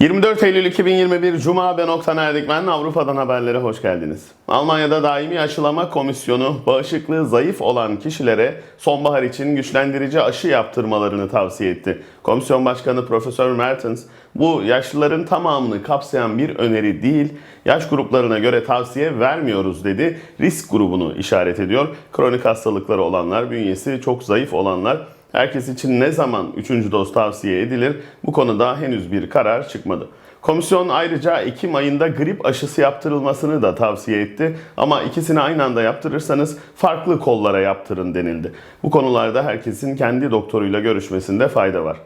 24 Eylül 2021 Cuma ben Oktan Erdikmen Avrupa'dan haberlere hoş geldiniz. Almanya'da daimi aşılama komisyonu bağışıklığı zayıf olan kişilere sonbahar için güçlendirici aşı yaptırmalarını tavsiye etti. Komisyon Başkanı Profesör Mertens bu yaşlıların tamamını kapsayan bir öneri değil, yaş gruplarına göre tavsiye vermiyoruz dedi. Risk grubunu işaret ediyor. Kronik hastalıkları olanlar, bünyesi çok zayıf olanlar Herkes için ne zaman 3. doz tavsiye edilir? Bu konuda henüz bir karar çıkmadı. Komisyon ayrıca Ekim ayında grip aşısı yaptırılmasını da tavsiye etti. Ama ikisini aynı anda yaptırırsanız farklı kollara yaptırın denildi. Bu konularda herkesin kendi doktoruyla görüşmesinde fayda var.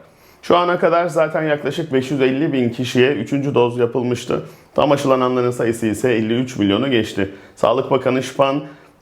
Şu ana kadar zaten yaklaşık 550 bin kişiye 3. doz yapılmıştı. Tam aşılananların sayısı ise 53 milyonu geçti. Sağlık Bakanı Spahn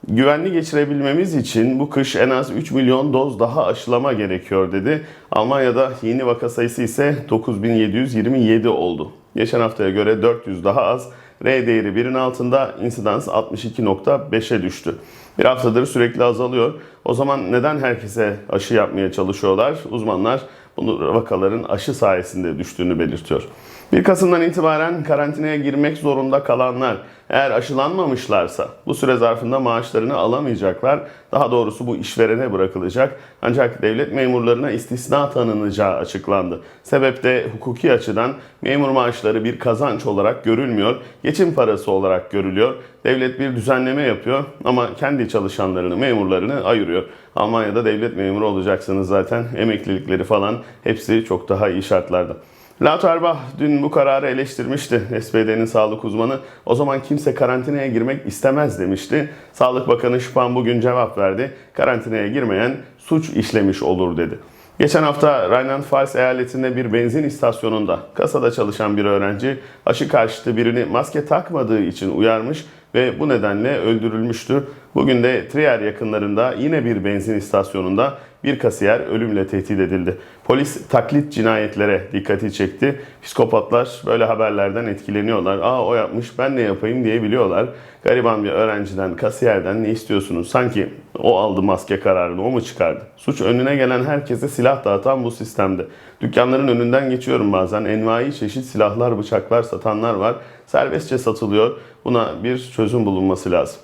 Güvenli geçirebilmemiz için bu kış en az 3 milyon doz daha aşılama gerekiyor dedi. Almanya'da yeni vaka sayısı ise 9727 oldu. Geçen haftaya göre 400 daha az. R değeri 1'in altında, insidans 62.5'e düştü. Bir haftadır sürekli azalıyor. O zaman neden herkese aşı yapmaya çalışıyorlar? Uzmanlar bunu vakaların aşı sayesinde düştüğünü belirtiyor. 1 Kasım'dan itibaren karantinaya girmek zorunda kalanlar eğer aşılanmamışlarsa bu süre zarfında maaşlarını alamayacaklar. Daha doğrusu bu işverene bırakılacak. Ancak devlet memurlarına istisna tanınacağı açıklandı. Sebep de hukuki açıdan memur maaşları bir kazanç olarak görülmüyor. Geçim parası olarak görülüyor. Devlet bir düzenleme yapıyor ama kendi çalışanlarını, memurlarını ayırıyor. Almanya'da devlet memuru olacaksınız zaten. Emeklilikleri falan hepsi çok daha iyi şartlarda. Lauterbach dün bu kararı eleştirmişti. SPD'nin sağlık uzmanı o zaman kimse karantinaya girmek istemez demişti. Sağlık Bakanı Spahn bugün cevap verdi. Karantinaya girmeyen suç işlemiş olur dedi. Geçen hafta Rheinland-Pfalz eyaletinde bir benzin istasyonunda kasada çalışan bir öğrenci aşı karşıtı birini maske takmadığı için uyarmış ve bu nedenle öldürülmüştü. Bugün de Trier yakınlarında yine bir benzin istasyonunda bir kasiyer ölümle tehdit edildi. Polis taklit cinayetlere dikkati çekti. Psikopatlar böyle haberlerden etkileniyorlar. Aa o yapmış ben ne yapayım diye biliyorlar. Gariban bir öğrenciden, kasiyerden ne istiyorsunuz? Sanki o aldı maske kararını, o mu çıkardı? Suç önüne gelen herkese silah dağıtan bu sistemde. Dükkanların önünden geçiyorum bazen. Envai çeşit silahlar, bıçaklar satanlar var. Serbestçe satılıyor. Buna bir çözüm bulunması lazım.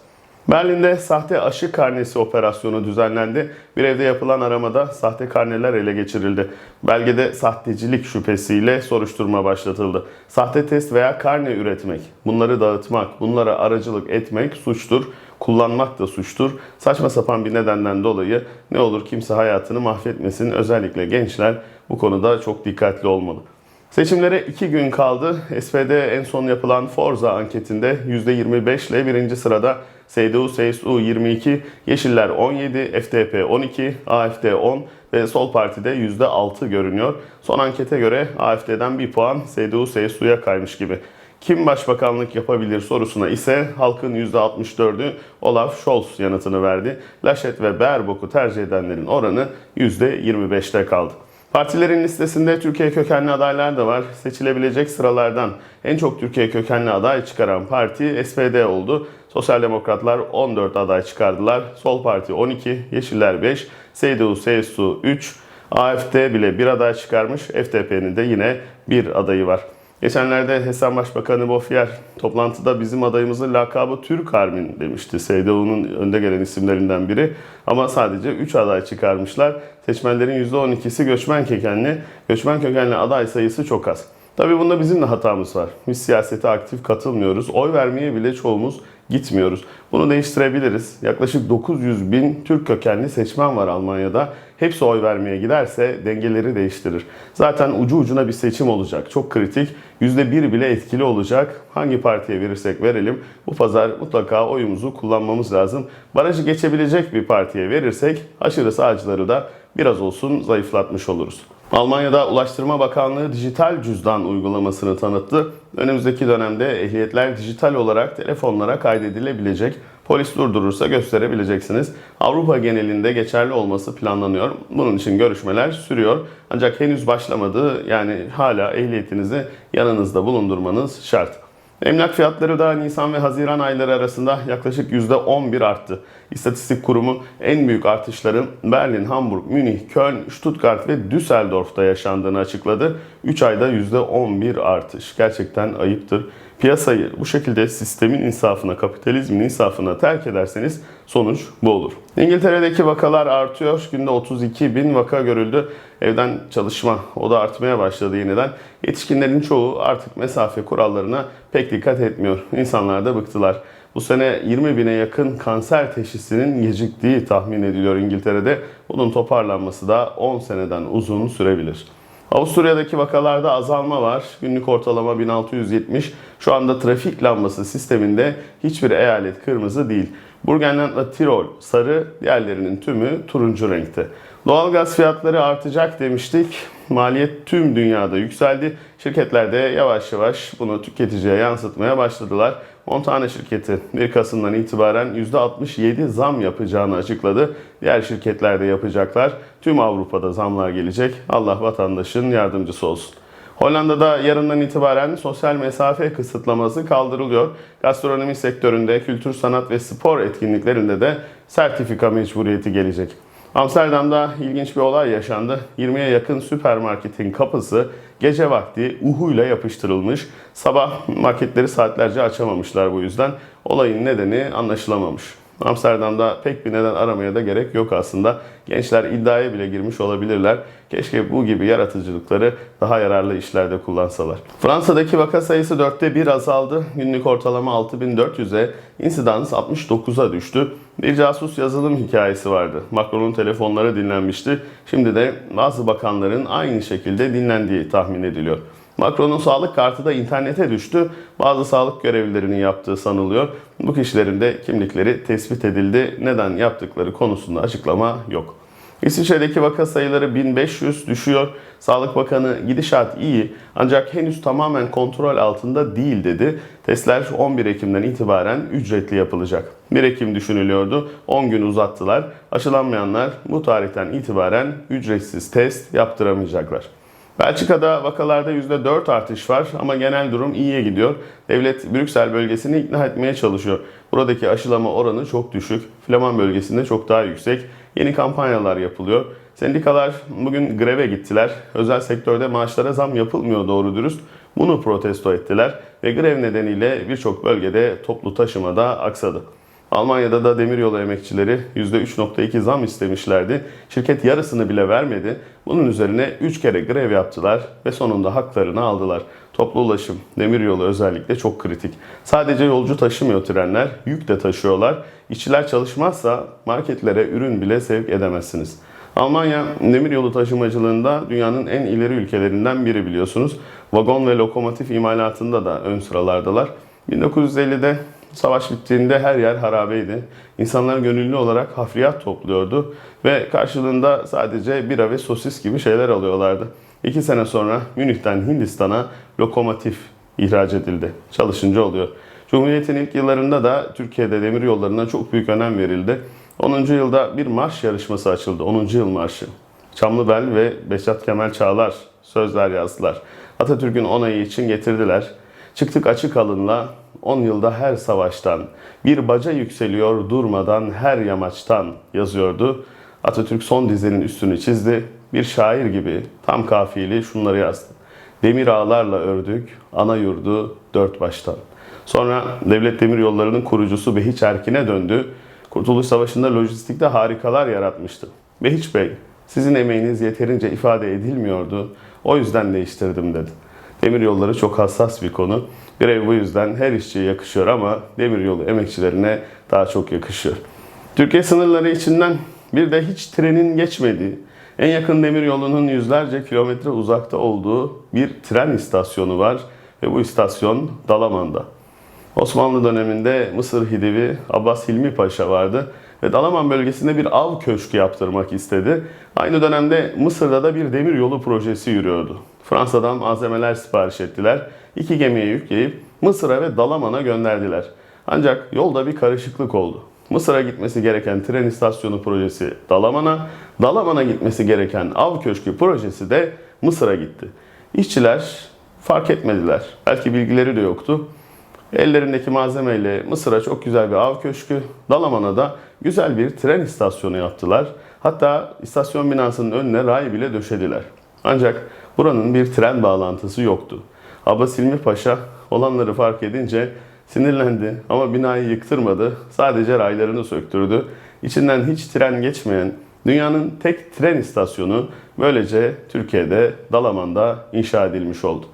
Berlin'de sahte aşı karnesi operasyonu düzenlendi. Bir evde yapılan aramada sahte karneler ele geçirildi. Belgede sahtecilik şüphesiyle soruşturma başlatıldı. Sahte test veya karne üretmek, bunları dağıtmak, bunlara aracılık etmek suçtur. Kullanmak da suçtur. Saçma sapan bir nedenden dolayı ne olur kimse hayatını mahvetmesin. Özellikle gençler bu konuda çok dikkatli olmalı. Seçimlere 2 gün kaldı. SPD en son yapılan Forza anketinde %25 ile birinci sırada CDU, CSU 22, Yeşiller 17, FDP 12, AFD 10 ve Sol Parti'de %6 görünüyor. Son ankete göre AFD'den bir puan CDU, CSU'ya kaymış gibi. Kim başbakanlık yapabilir sorusuna ise halkın %64'ü Olaf Scholz yanıtını verdi. Laschet ve Baerbock'u tercih edenlerin oranı %25'te kaldı. Partilerin listesinde Türkiye kökenli adaylar da var. Seçilebilecek sıralardan en çok Türkiye kökenli aday çıkaran parti SPD oldu. Sosyal Demokratlar 14 aday çıkardılar. Sol Parti 12, Yeşiller 5, CDU, CSU 3, AFD bile bir aday çıkarmış. FDP'nin de yine bir adayı var. Geçenlerde Hesam Başbakanı Bofier toplantıda bizim adayımızın lakabı Türk Armin demişti. CDU'nun önde gelen isimlerinden biri. Ama sadece 3 aday çıkarmışlar. Seçmenlerin %12'si göçmen kökenli. Göçmen kökenli aday sayısı çok az. Tabii bunda bizim de hatamız var. Biz siyasete aktif katılmıyoruz. Oy vermeye bile çoğumuz gitmiyoruz. Bunu değiştirebiliriz. Yaklaşık 900 bin Türk kökenli seçmen var Almanya'da. Hepsi oy vermeye giderse dengeleri değiştirir. Zaten ucu ucuna bir seçim olacak. Çok kritik. %1 bile etkili olacak. Hangi partiye verirsek verelim bu pazar mutlaka oyumuzu kullanmamız lazım. Barajı geçebilecek bir partiye verirsek aşırı sağcıları da biraz olsun zayıflatmış oluruz. Almanya'da Ulaştırma Bakanlığı dijital cüzdan uygulamasını tanıttı. Önümüzdeki dönemde ehliyetler dijital olarak telefonlara kaydedilebilecek. Polis durdurursa gösterebileceksiniz. Avrupa genelinde geçerli olması planlanıyor. Bunun için görüşmeler sürüyor. Ancak henüz başlamadı. Yani hala ehliyetinizi yanınızda bulundurmanız şart. Emlak fiyatları da Nisan ve Haziran ayları arasında yaklaşık %11 arttı. İstatistik Kurumu en büyük artışların Berlin, Hamburg, Münih, Köln, Stuttgart ve Düsseldorf'ta yaşandığını açıkladı. 3 ayda %11 artış. Gerçekten ayıptır. Piyasayı bu şekilde sistemin insafına, kapitalizmin insafına terk ederseniz sonuç bu olur. İngiltere'deki vakalar artıyor. Günde 32 bin vaka görüldü. Evden çalışma, o da artmaya başladı yeniden. Yetişkinlerin çoğu artık mesafe kurallarına pek dikkat etmiyor. İnsanlar da bıktılar. Bu sene 20 bine yakın kanser teşhisinin geciktiği tahmin ediliyor İngiltere'de. Bunun toparlanması da 10 seneden uzun sürebilir. Avusturya'daki vakalarda azalma var. Günlük ortalama 1670. Şu anda trafik lambası sisteminde hiçbir eyalet kırmızı değil. Burgenland'la Tirol sarı, diğerlerinin tümü turuncu renkte. Doğalgaz fiyatları artacak demiştik. Maliyet tüm dünyada yükseldi. Şirketler de yavaş yavaş bunu tüketiciye yansıtmaya başladılar. Montana şirketi 1 Kasım'dan itibaren %67 zam yapacağını açıkladı. Diğer şirketler de yapacaklar. Tüm Avrupa'da zamlar gelecek. Allah vatandaşın yardımcısı olsun. Hollanda'da yarından itibaren sosyal mesafe kısıtlaması kaldırılıyor. Gastronomi sektöründe, kültür, sanat ve spor etkinliklerinde de sertifika mecburiyeti gelecek. Amsterdam'da ilginç bir olay yaşandı. 20'ye yakın süpermarketin kapısı gece vakti uhuyla yapıştırılmış. Sabah marketleri saatlerce açamamışlar bu yüzden. Olayın nedeni anlaşılamamış. Amsterdam'da pek bir neden aramaya da gerek yok aslında. Gençler iddiaya bile girmiş olabilirler. Keşke bu gibi yaratıcılıkları daha yararlı işlerde kullansalar. Fransa'daki vaka sayısı 4'te 1 azaldı. Günlük ortalama 6400'e, insidans 69'a düştü. Bir casus yazılım hikayesi vardı. Macron'un telefonları dinlenmişti. Şimdi de bazı bakanların aynı şekilde dinlendiği tahmin ediliyor. Macron'un sağlık kartı da internete düştü. Bazı sağlık görevlilerinin yaptığı sanılıyor. Bu kişilerin de kimlikleri tespit edildi. Neden yaptıkları konusunda açıklama yok. İsviçre'deki vaka sayıları 1500 düşüyor. Sağlık Bakanı gidişat iyi ancak henüz tamamen kontrol altında değil dedi. Testler 11 Ekim'den itibaren ücretli yapılacak. 1 Ekim düşünülüyordu. 10 gün uzattılar. Aşılanmayanlar bu tarihten itibaren ücretsiz test yaptıramayacaklar. Belçika'da vakalarda %4 artış var ama genel durum iyiye gidiyor. Devlet Brüksel bölgesini ikna etmeye çalışıyor. Buradaki aşılama oranı çok düşük. Flaman bölgesinde çok daha yüksek. Yeni kampanyalar yapılıyor. Sendikalar bugün greve gittiler. Özel sektörde maaşlara zam yapılmıyor doğru dürüst. Bunu protesto ettiler ve grev nedeniyle birçok bölgede toplu taşımada aksadı. Almanya'da da demiryolu emekçileri %3.2 zam istemişlerdi. Şirket yarısını bile vermedi. Bunun üzerine 3 kere grev yaptılar ve sonunda haklarını aldılar. Toplu ulaşım, demiryolu özellikle çok kritik. Sadece yolcu taşımıyor trenler, yük de taşıyorlar. İşçiler çalışmazsa marketlere ürün bile sevk edemezsiniz. Almanya demiryolu taşımacılığında dünyanın en ileri ülkelerinden biri biliyorsunuz. Vagon ve lokomotif imalatında da ön sıralardalar. 1950'de Savaş bittiğinde her yer harabeydi. İnsanlar gönüllü olarak hafriyat topluyordu ve karşılığında sadece bira ve sosis gibi şeyler alıyorlardı. İki sene sonra Münih'ten Hindistan'a lokomotif ihraç edildi. Çalışınca oluyor. Cumhuriyet'in ilk yıllarında da Türkiye'de demir yollarına çok büyük önem verildi. 10. yılda bir marş yarışması açıldı. 10. yıl marşı. Çamlıbel ve Beşat Kemal Çağlar sözler yazdılar. Atatürk'ün onayı için getirdiler. Çıktık açık alınla 10 yılda her savaştan, bir baca yükseliyor durmadan her yamaçtan yazıyordu. Atatürk son dizinin üstünü çizdi. Bir şair gibi tam kafiyeli şunları yazdı. Demir ağlarla ördük ana yurdu dört baştan. Sonra Devlet Demir Yolları'nın kurucusu Behiç Erkin'e döndü. Kurtuluş Savaşı'nda lojistikte harikalar yaratmıştı. Behiç Bey, sizin emeğiniz yeterince ifade edilmiyordu. O yüzden değiştirdim dedi. Demir yolları çok hassas bir konu. Grev bu yüzden her işçiye yakışıyor ama demiryolu emekçilerine daha çok yakışıyor. Türkiye sınırları içinden bir de hiç trenin geçmediği, en yakın demiryolunun yüzlerce kilometre uzakta olduğu bir tren istasyonu var ve bu istasyon Dalaman'da. Osmanlı döneminde Mısır Hidivi Abbas Hilmi Paşa vardı ve Dalaman bölgesinde bir av köşkü yaptırmak istedi. Aynı dönemde Mısır'da da bir demiryolu projesi yürüyordu. Fransa'dan malzemeler sipariş ettiler. İki gemiye yükleyip Mısır'a ve Dalaman'a gönderdiler. Ancak yolda bir karışıklık oldu. Mısır'a gitmesi gereken tren istasyonu projesi Dalaman'a, Dalaman'a gitmesi gereken av köşkü projesi de Mısır'a gitti. İşçiler fark etmediler. Belki bilgileri de yoktu. Ellerindeki malzemeyle Mısır'a çok güzel bir av köşkü, Dalaman'a da güzel bir tren istasyonu yaptılar. Hatta istasyon binasının önüne ray bile döşediler. Ancak buranın bir tren bağlantısı yoktu. Abbas Hilmi Paşa olanları fark edince sinirlendi ama binayı yıktırmadı. Sadece raylarını söktürdü. İçinden hiç tren geçmeyen dünyanın tek tren istasyonu böylece Türkiye'de Dalaman'da inşa edilmiş oldu.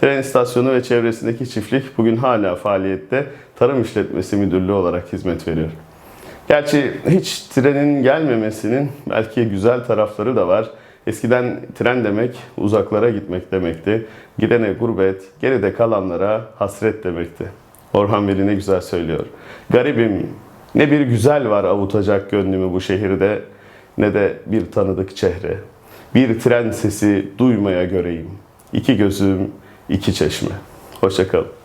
Tren istasyonu ve çevresindeki çiftlik bugün hala faaliyette Tarım İşletmesi Müdürlüğü olarak hizmet veriyor. Gerçi hiç trenin gelmemesinin belki güzel tarafları da var. Eskiden tren demek uzaklara gitmek demekti. Gidene gurbet, geride kalanlara hasret demekti. Orhan Veli ne güzel söylüyor. Garibim, ne bir güzel var avutacak gönlümü bu şehirde, ne de bir tanıdık çehre. Bir tren sesi duymaya göreyim. İki gözüm, iki çeşme. Hoşçakalın.